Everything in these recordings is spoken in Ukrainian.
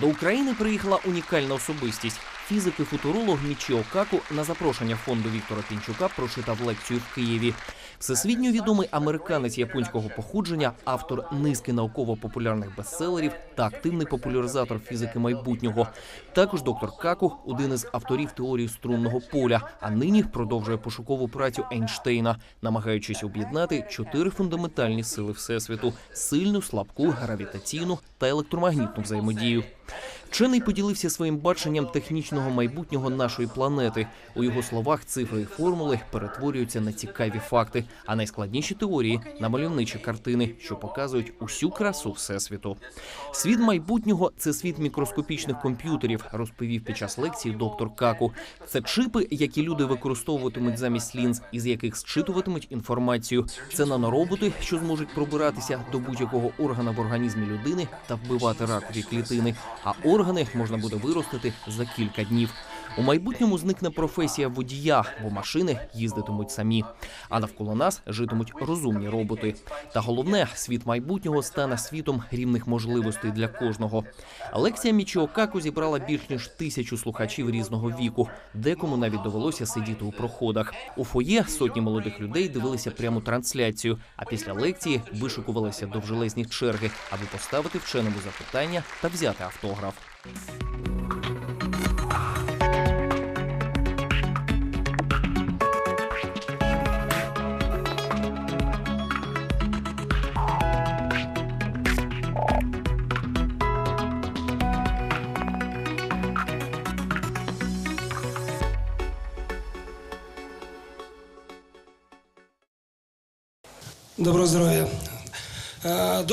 До України приїхала унікальна особистість. Фізик і футуролог Мічіо Каку на запрошення фонду Віктора Пінчука прочитав лекцію в Києві. Всесвітньо відомий американець японського походження, автор низки науково-популярних бестселерів та активний популяризатор фізики майбутнього. Також доктор Каку один із авторів теорії струнного поля, а нині продовжує пошукову працю Ейнштейна, намагаючись об'єднати чотири фундаментальні сили всесвіту: сильну, слабку, гравітаційну та електромагнітну взаємодію. Вчений поділився своїм баченням технічного майбутнього нашої планети. У його словах цифри і формули перетворюються на цікаві факти, а найскладніші теорії на мальовничі картини, що показують усю красу всесвіту. Світ майбутнього це світ мікроскопічних комп'ютерів, розповів під час лекції доктор Каку. Це чипи, які люди використовуватимуть замість лінз, із яких зчитуватимуть інформацію. Це нанороботи, що зможуть пробиратися до будь-якого органа в організмі людини та вбивати ракові клітини. А органи можна буде виростити за кілька днів. У майбутньому зникне професія водія, бо машини їздитимуть самі. А навколо нас житимуть розумні роботи. Та головне, світ майбутнього стане світом рівних можливостей для кожного. Лекція Мічіо Каку зібрала більш ніж тисячу слухачів різного віку. Декому навіть довелося сидіти у проходах. У фоє сотні молодих людей дивилися пряму трансляцію. А після лекції вишикувалися довжелезні черги, аби поставити вченому запитання та взяти автограф. Thank you.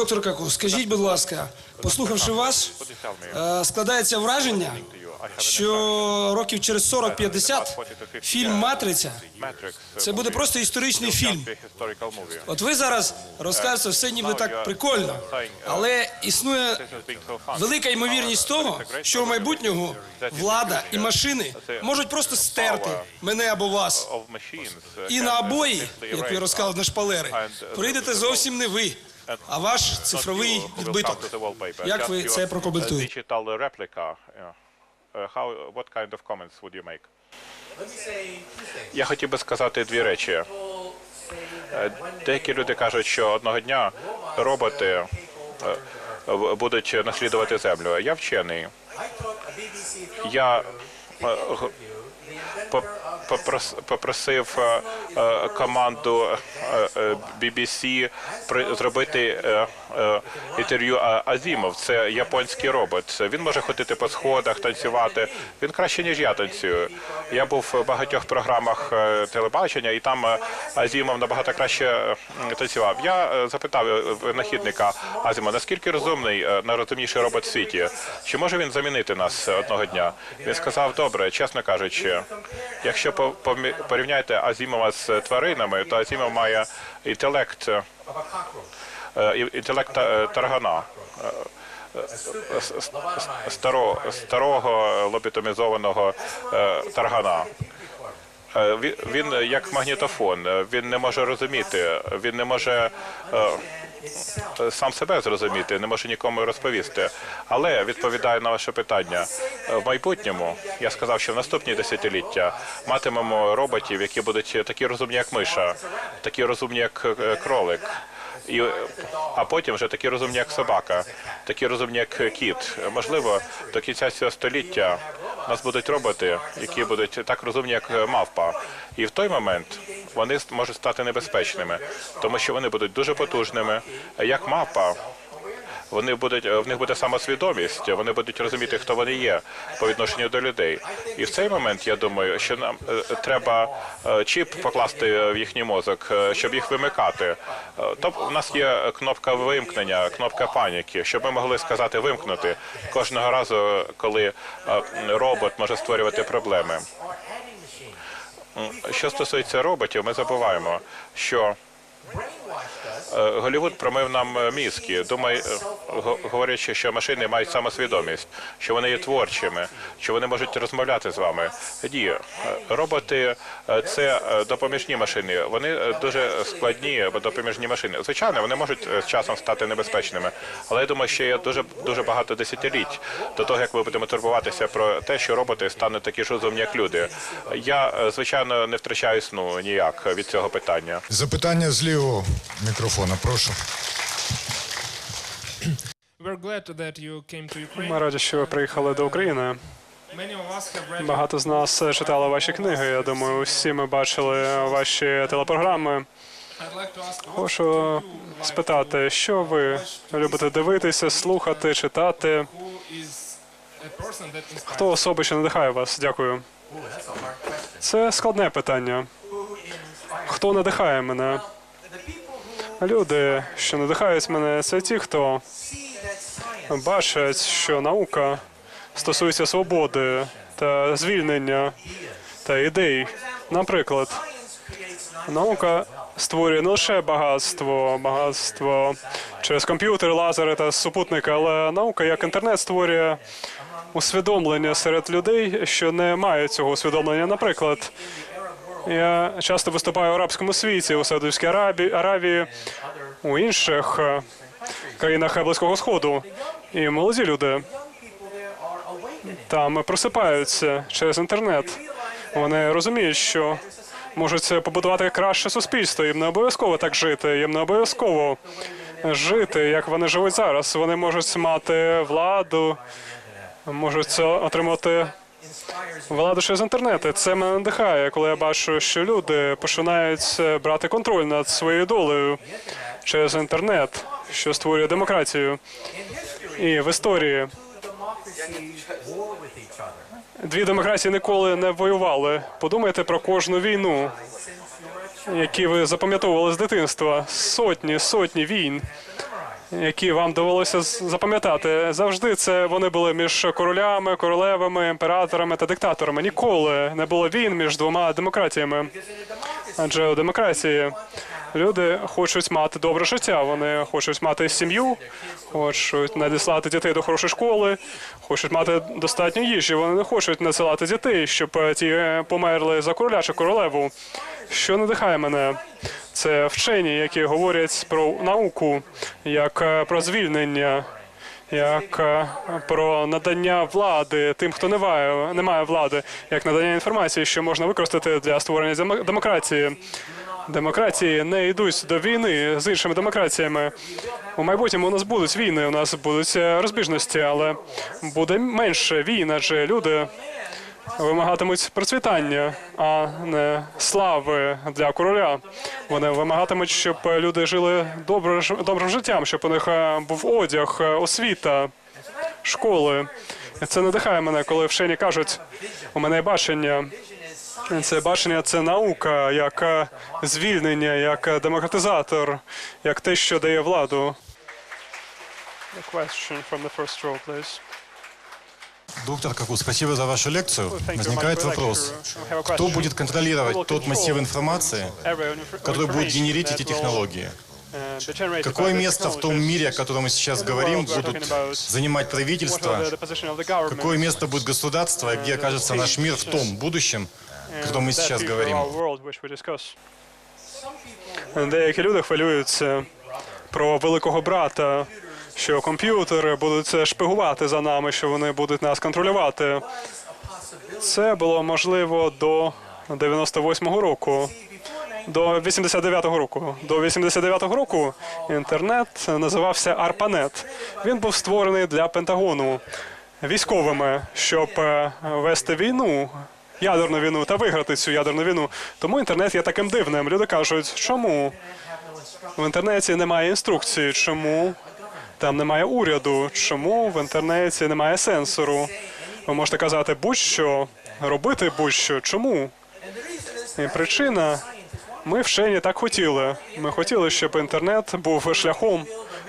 Доктор Каку, скажіть, будь ласка, послухавши вас, е, складається враження, що років через 40-50 фільм Матриця це буде просто історичний фільм. От ви зараз розкажете все ніби так прикольно, але існує велика ймовірність того, що в майбутнього влада і машини можуть просто стерти мене або вас. І на обої, як ви розказали на шпалери, прийдете зовсім не ви, а ваш цифровий відбиток. Як ви це прокоментуєте? Uh, you make? Я хотів би сказати дві речі. Е, Деякі люди кажуть, що одного дня роботи е, будуть наслідувати землю. Я вчений. Я е, г- по- попрос- попросив е, е, команду BBC зробити е, е, інтерв'ю Азімов. Це японський робот. Він може ходити по сходах, танцювати. Він краще ніж я танцюю. Я був в багатьох програмах е, телебачення, і там е, Азімов набагато краще е, танцював. Я е, запитав е, винахідника Азімова, наскільки розумний, е, найрозумніший робот в світі. Чи може він замінити нас одного дня? Він сказав, добре, чесно кажучи, якщо порівняєте Азімова з тваринами, то Азімов має інтелект, е, інтелект таргана. е, е, с- с- Старо, старого лобітомізованого е, таргана. Е, Він, як магнітофон, е, він не може розуміти, він не може е, е, сам себе зрозуміти, не може нікому розповісти. Але відповідає на ваше питання е, в майбутньому. Я сказав, що в наступні десятиліття матимемо роботів, які будуть такі розумні, як миша, такі розумні, як е, кролик. І, а потім вже такі розумні, як собака, такі розумні, як кіт. Можливо, до кінця цього століття нас будуть роботи, які будуть так розумні, як мавпа. І в той момент вони можуть стати небезпечними, тому що вони будуть дуже потужними, як мавпа. Вони будуть в них буде самосвідомість, вони будуть розуміти, хто вони є по відношенню до людей. І в цей момент я думаю, що нам е, треба е, чіп покласти в їхній мозок, е, щоб їх вимикати. Е, Тобто у нас є кнопка вимкнення, кнопка паніки, щоб ми могли сказати вимкнути кожного разу, коли е, робот може створювати проблеми. Що стосується роботів, ми забуваємо, що Е, Голівуд промив нам е, мізки, думай, е, говорячи, що машини мають самосвідомість, що вони є творчими, що вони можуть розмовляти з вами. Е, роботи е, це е, допоміжні машини. Вони е, дуже складні е, допоміжні машини. Звичайно, вони можуть е, з часом стати небезпечними, але я думаю, що є дуже дуже багато десятиліть до того, як ми будемо турбуватися про те, що роботи стануть такі ж розумні, як люди. Я е, звичайно не втрачаю сну ніяк від цього питання. Запитання з лівого мікрофона, прошу. Ми раді, що ви приїхали до України. Багато з нас читали ваші книги. Я думаю, усі ми бачили ваші телепрограми. Хочу спитати, що ви любите дивитися, слухати, читати? Хто особи, що надихає вас? Дякую. Це складне питання. Хто надихає мене? Люди, що надихають мене, це ті, хто бачать, що наука стосується свободи та звільнення та ідей. Наприклад, наука створює не лише багатство, багатство через комп'ютери, лазери та супутники, але наука як інтернет створює усвідомлення серед людей, що не мають цього усвідомлення. Наприклад, я часто виступаю в арабському світі, у Саудівській Арабії, Аравії, у інших е, країнах Близького Сходу. І молоді люди там просипаються через інтернет. Вони розуміють, що можуть побудувати краще суспільство. Їм не обов'язково так жити. Їм не обов'язково жити, як вони живуть зараз. Вони можуть мати владу, можуть отримати владу через інтернет. І Це мене надихає, коли я бачу, що люди починають е, брати контроль над своєю долею через інтернет, що створює демократію. І в історії дві демократії ніколи не воювали. Подумайте про кожну війну, які ви запам'ятовували з дитинства. Сотні, сотні війн, які вам довелося запам'ятати. Завжди це вони були між королями, королевами, імператорами та диктаторами. Ніколи не було війн між двома демократіями. Адже у демократії люди хочуть мати добре життя. Вони хочуть мати сім'ю, хочуть надіслати дітей до хорошої школи, хочуть мати достатньо їжі. Вони не хочуть надсилати дітей, щоб ті е, померли за короля чи королеву. Що надихає мене? Це вчені, які говорять про науку, як е, про звільнення, як е, про надання влади тим, хто не має, не має влади, як надання інформації, що можна використати для створення демо- демократії. Демократії не йдуть до війни з іншими демократіями. У майбутньому у нас будуть війни, у нас будуть е, розбіжності, але буде менше війн, адже люди вимагатимуть процвітання, а не слави для короля. Вони вимагатимуть, щоб люди жили добре, добрим життям, щоб у них е, був одяг, е, освіта, школи. Це надихає мене, коли вчені кажуть, у мене бачення. Це бачення, це наука, як е, звільнення, як демократизатор, як те, що дає владу. A question from the first row, please. Доктор Каку, спасибо за вашу лекцию. Возникает вопрос, кто будет контролировать тот массив информации, который будет генерить эти технологии? Какое место в том мире, о котором мы сейчас говорим, будут занимать правительства? Какое место будет государство? И где окажется наш мир в том будущем, о котором мы сейчас говорим? Деякі люди хвилюються про великого брата що комп'ютери будуть шпигувати за нами, що вони будуть нас контролювати. Це було можливо до 98-го року. До 89-го року. До 89-го року інтернет називався ARPANET. Він був створений для Пентагону військовими, щоб е, вести війну, ядерну війну та виграти цю ядерну війну. Тому інтернет є таким дивним. Люди кажуть, чому в інтернеті немає інструкції, чому там немає уряду, чому в інтернеті немає сенсору. Ви можете казати будь-що, робити будь-що. Чому? І причина ми вчені так хотіли. Ми хотіли, щоб інтернет був шляхом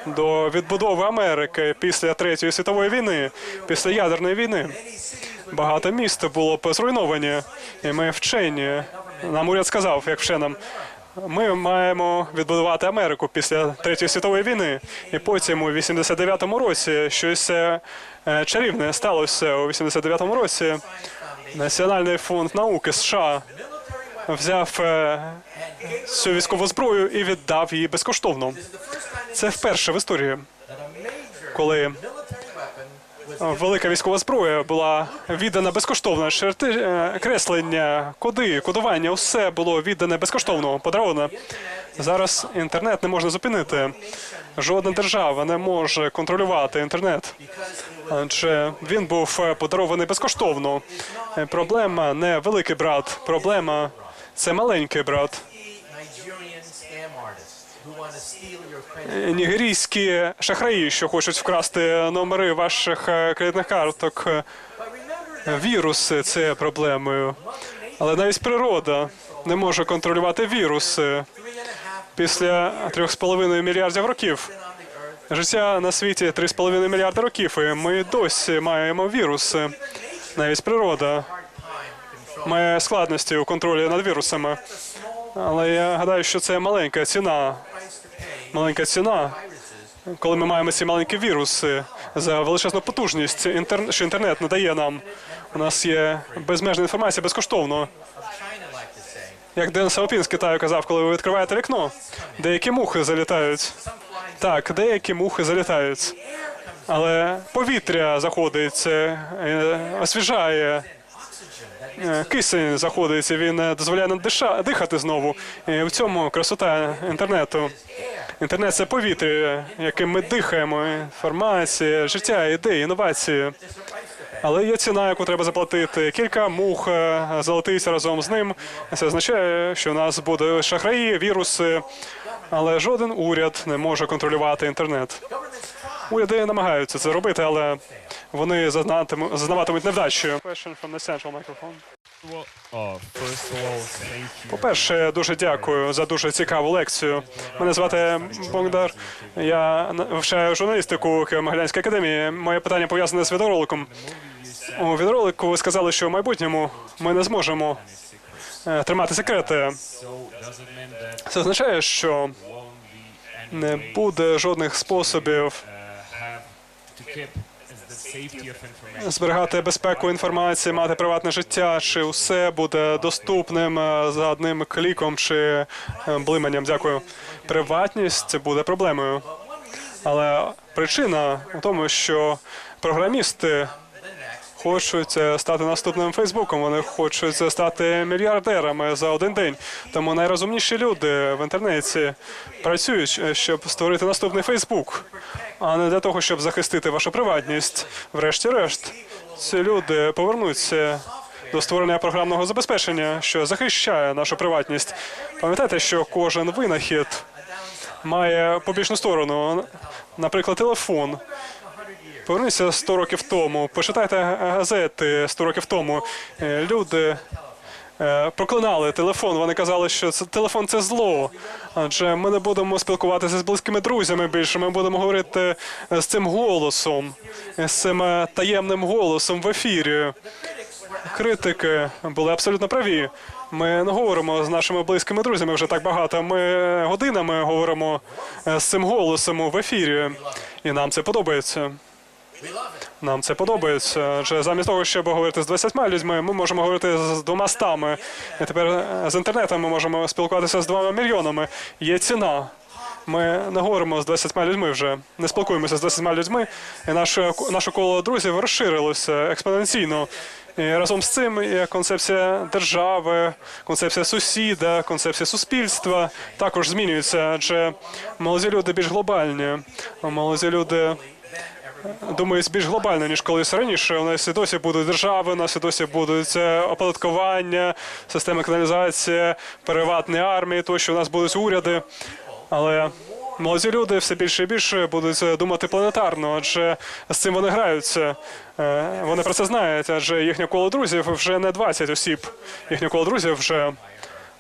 до відбудови Америки після Третьої світової війни, після ядерної війни. Багато міст було б зруйновані, і ми вчені. Нам уряд сказав, як вченим, ми маємо відбудувати Америку після Третьої світової війни. І потім у 89-му році щось е, е, чарівне сталося у 89-му році. Національний фонд науки США взяв е, цю військову зброю і віддав її безкоштовно. Це вперше в історії, коли велика військова зброя була віддана безкоштовно. Шерти, е, креслення, коди, кодування усе було віддане безкоштовно, подаровано. Зараз інтернет не можна зупинити. Жодна держава не може контролювати інтернет. Адже він був подарований безкоштовно. Проблема не великий брат, проблема це маленький брат. Нігерійські шахраї, що хочуть вкрасти номери ваших е, кредитних карток. Е, Віруси це проблемою. Але навіть природа не може контролювати віруси після 3,5 мільярдів років. Життя на світі 3,5 мільярди років, і ми досі маємо віруси. Навіть природа має складності у контролі над вірусами. Але я гадаю, що це маленька ціна. Маленька ціна, коли ми маємо ці маленькі віруси за величезну потужність, що інтернет надає нам. У нас є безмежна інформація безкоштовно. Як Ден Саопін з Китаю казав, коли ви відкриваєте вікно, деякі мухи залітають. Так, деякі мухи залітають. Але повітря заходить, е, освіжає. Е, Кисень заходить, він е, дозволяє нам диша, дихати знову. І в цьому красота інтернету. Інтернет це повітря, яким ми дихаємо. Інформація, життя, ідеї, інновації. Але є ціна, яку треба заплатити. Кілька мух е, разом з ним. Це означає, що у нас буде шахраї, віруси, але жоден уряд не може контролювати інтернет. Уряди намагаються це робити, але вони зазнаватимуть невдачі. По-перше, дуже дякую за дуже цікаву лекцію. Мене звати Богдар. Я вивчаю журналістику у Києво-Могилянській академії. Моє питання пов'язане з відеороликом. У відеоролику ви сказали, що в майбутньому ми не зможемо е, тримати секрети. Це означає, що не буде жодних способів зберігати безпеку інформації, мати приватне життя, чи все буде доступним е, за одним кліком чи е, блиманням. Дякую. Приватність буде проблемою. Але причина у тому, що програмісти хочуть е, стати наступним Фейсбуком. Вони хочуть е, стати мільярдерами за один день. Тому найрозумніші люди в інтернеті працюють, е, щоб створити наступний Фейсбук, а не для того, щоб захистити вашу приватність. Врешті-решт, ці люди повернуться. До створення програмного забезпечення, що захищає нашу приватність. Пам'ятайте, що кожен винахід має побічну сторону. Наприклад, телефон. Поверніться 100 років тому, почитайте газети 100 років тому. Е, Люди е, проклинали телефон. Вони казали, що це телефон це зло. Адже ми не будемо спілкуватися з близькими друзями більше. Ми будемо говорити е, з цим голосом, з цим таємним голосом в ефірі. Критики були абсолютно праві. Ми не говоримо з нашими близькими друзями вже так багато. Ми годинами говоримо з цим голосом в ефірі, і нам це подобається. Нам це подобається. Адже замість того, щоб говорити з 20 людьми, ми можемо говорити з двома стами. І тепер е, з інтернетом ми можемо спілкуватися з двома мільйонами. Є ціна. Ми не говоримо з 20 людьми вже, не спілкуємося з 20 людьми. І наше, наше коло друзів розширилося експоненційно. І разом з цим є концепція держави, концепція сусіда, концепція суспільства також змінюється, адже молоді люди більш глобальні. Молоді люди думають більш глобально, ніж колись раніше. У нас і досі будуть держави, у нас і досі будуть е, оподаткування, система каналізації, приватні армії, тощо у нас будуть уряди. Але молоді люди все більше і більше будуть е, думати планетарно, адже з цим вони граються. Е, Вони про це знають, адже їхнє коло друзів вже не 20 осіб. Їхнє коло друзів вже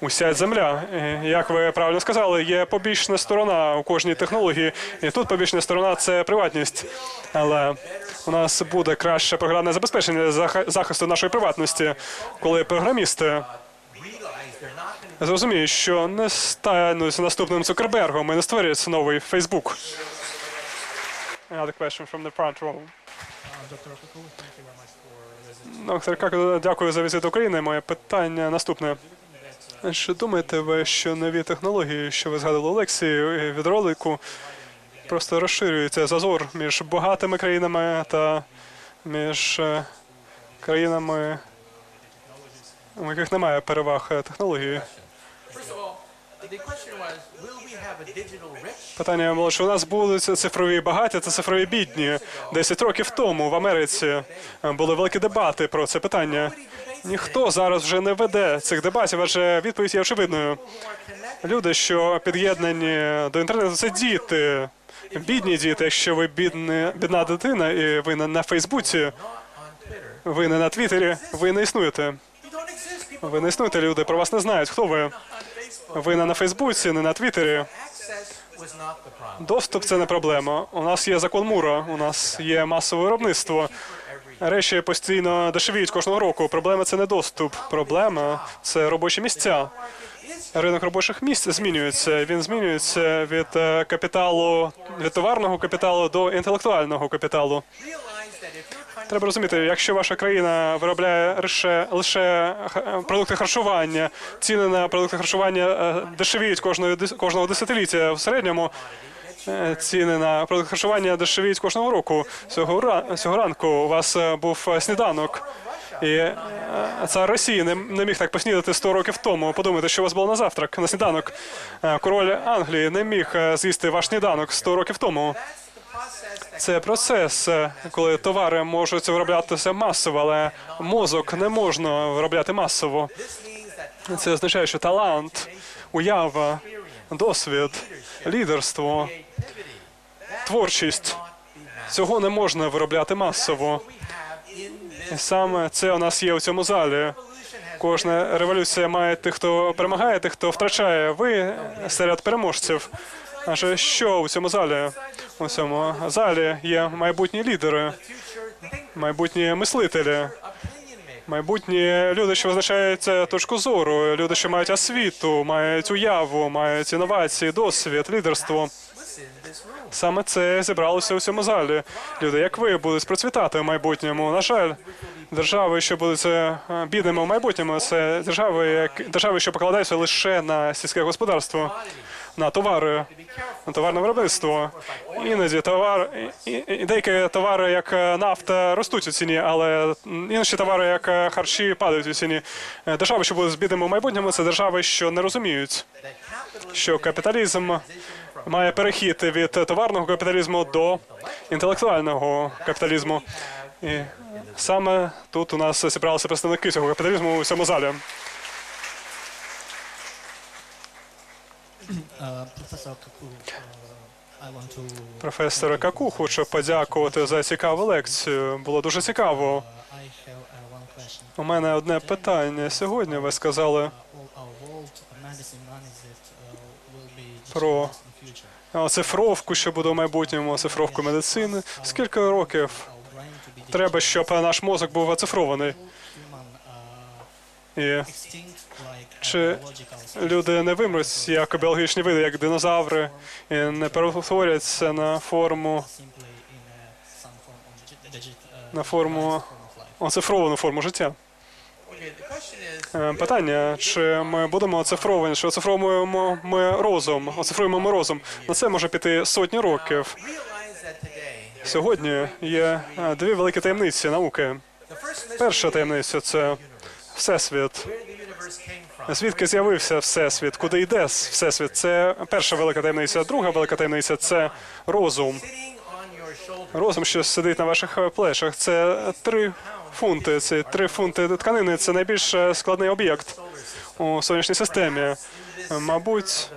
уся земля. Як ви правильно сказали, є побічна сторона у кожній технології, і тут побічна сторона це приватність. Але у нас буде краще програмне забезпечення захисту нашої приватності, коли програмісти зрозуміють, що не стануть наступним Цукербергом і не створюється новий Фейсбук. Доктор Каку, дякую за візит України. Моє питання наступне. Чи думаєте ви, що нові технології, що ви згадали у від ролику, просто розширюється зазор між багатими країнами та між е, країнами, у яких немає переваг е, технології? Питання було, що у нас були цифрові багаті та цифрові бідні. Десять років тому в Америці е, були великі дебати про це питання. Ніхто зараз вже не веде цих дебатів, адже відповідь є очевидною. Люди, що під'єднані до інтернету, це діти. Бідні діти, якщо ви бідні, бідна дитина і ви не на Фейсбуці, ви не на Твіттері, ви не існуєте. Ви не існуєте, люди про вас не знають. Хто ви? Ви не на Фейсбуці, не на Твіттері. Доступ це не проблема. У нас є закон Мура, у нас є масове виробництво. Речі постійно дешевіють кожного року. Проблема це не доступ. Проблема це робочі місця. Ринок робочих місць змінюється. Він змінюється від е, капіталу, від товарного капіталу до інтелектуального капіталу. Треба розуміти, якщо ваша країна виробляє лише, лише продукти харчування, ціни на продукти харчування е, дешевіють кожного, кожного десятиліття в середньому. е, Ціни на продукти харчування дешевіють кожного року. Цього, цього ранку у вас е, був е, сніданок. І е, цар Росії не, не міг так поснідати 100 років тому. Подумайте, що у вас було на завтрак, на сніданок. Е, Король Англії не міг е, з'їсти ваш сніданок 100 років тому. Це процес, коли товари можуть вироблятися масово, але мозок не можна виробляти масово. Це означає, що талант, уява, досвід, лідерство, творчість цього не можна виробляти масово. саме це у нас є у цьому залі. Кожна революція має тих, хто перемагає, тих, хто втрачає. Ви серед переможців. Адже що у цьому залі? У цьому залі є майбутні лідери, майбутні мислителі. Майбутні люди, що визначають точку зору, люди, що мають освіту, мають уяву, мають інновації, досвід, лідерство. Саме це зібралося у цьому залі. Люди, як ви, будуть процвітати в майбутньому. На жаль, держави, що будуть е, бідними в майбутньому, це держави, як держави, що покладаються лише на сільське господарство, на товари, на товарне виробництво. Іноді товар і, деякі товари, як е, нафта, ростуть у ціні, але інші товари, як е, харчі, падають у ціні. Е, Держави, що будуть бідними в майбутньому, це держави, що не розуміють, що капіталізм має перехід від товарного капіталізму до інтелектуального капіталізму. І саме тут у нас зібралися представники цього капіталізму у цьому залі. Uh, Professor Kaku, uh, I want to. Професор Каку, хочу подякувати за цікаву лекцію. Було дуже цікаво. У мене одне питання. Сьогодні ви сказали Про- оцифровку, що буде в майбутньому, оцифровку медицини. Скільки років треба, щоб наш мозок був оцифрований? І Чи люди не вимруть як біологічні види, як динозаври, і не перетворяться на форму, на форму оцифровану форму життя. Е, Питання, чи ми будемо оцифровані, чи оцифровуємо ми розум, оцифруємо ми розум. На це може піти сотні років. Сьогодні є е, дві великі таємниці науки. Перша таємниця це всесвіт. Звідки з'явився всесвіт? Куди йде всесвіт? Це перша велика таємниця. Друга велика таємниця це розум. Розум, що сидить на ваших плечах. Це три фунти. Це три фунти тканини. Це найбільш складний об'єкт у сонячній системі. Мабуть,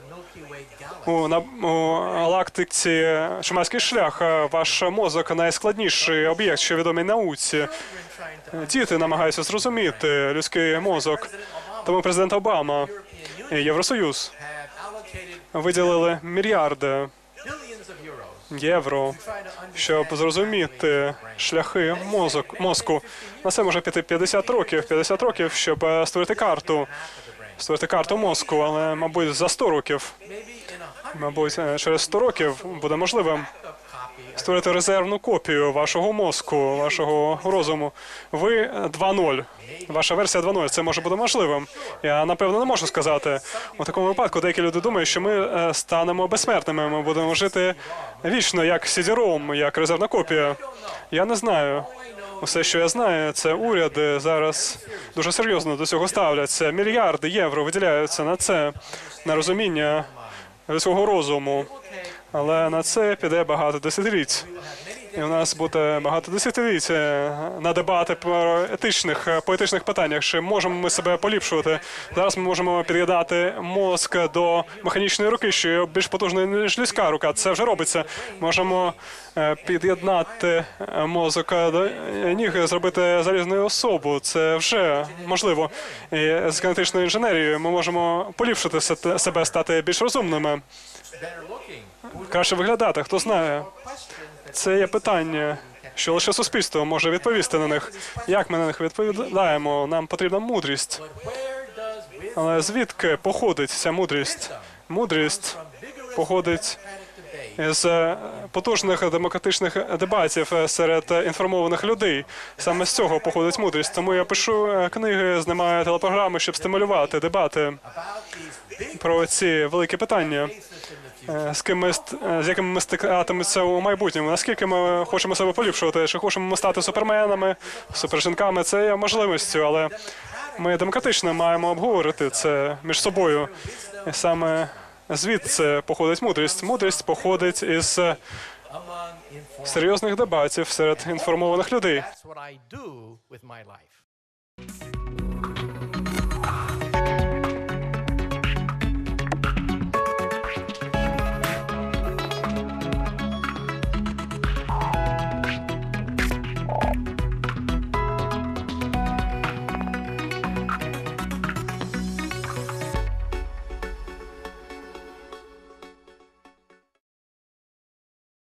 у, на, у галактиці Шуманський шлях ваш мозок найскладніший об'єкт, що відомий науці. Діти намагаються зрозуміти людський мозок. Тому президент Обама і Євросоюз виділили мільярди євро, щоб зрозуміти шляхи мозок, мозку. На це може піти 50 років, 50 років, щоб створити карту створити карту мозку, але, мабуть, за 100 років, мабуть, через 100 років буде можливим створити резервну копію вашого мозку, вашого розуму. Ви е, 2.0. Ваша версія 2.0. Це може бути можливим. Я напевно не можу сказати. У такому випадку деякі люди думають, що ми е, станемо безсмертними. Ми будемо жити вічно, як CD-ROM, як резервна копія. Я не знаю. Усе, що я знаю, це уряди зараз дуже серйозно до цього ставляться. Мільярди євро виділяються на це, на розуміння людського розуму. Але на це піде багато десятиліть. І у нас буде багато десятиліть е, на дебати про етичних е, по етичних питаннях. Чи можемо ми себе поліпшувати? Зараз ми можемо під'єднати мозк до механічної руки, що є більш потужною ніж людська рука. Це вже робиться. Можемо е, під'єднати мозок до ніг, зробити залізною особу. Це вже можливо. І з генетичною інженерією ми можемо поліпшити се- себе, стати більш розумними краще виглядати. Хто знає, це є питання, що лише суспільство може відповісти на них. Як ми на них відповідаємо? Нам потрібна мудрість. Але звідки походить ця мудрість? Мудрість походить з е, потужних демократичних дебатів е, серед інформованих людей. Саме з цього походить мудрість. Тому я пишу е, книги, знімаю телепрограми, щоб стимулювати дебати про ці великі питання. з ким ми з якими ми стикатимемося у майбутньому. Наскільки ми хочемо себе поліпшувати? Чи хочемо ми стати суперменами, супержінками? Це є можливістю, але ми демократично маємо обговорити це між собою. І саме звідси походить мудрість. Мудрість походить із серйозних дебатів серед інформованих людей.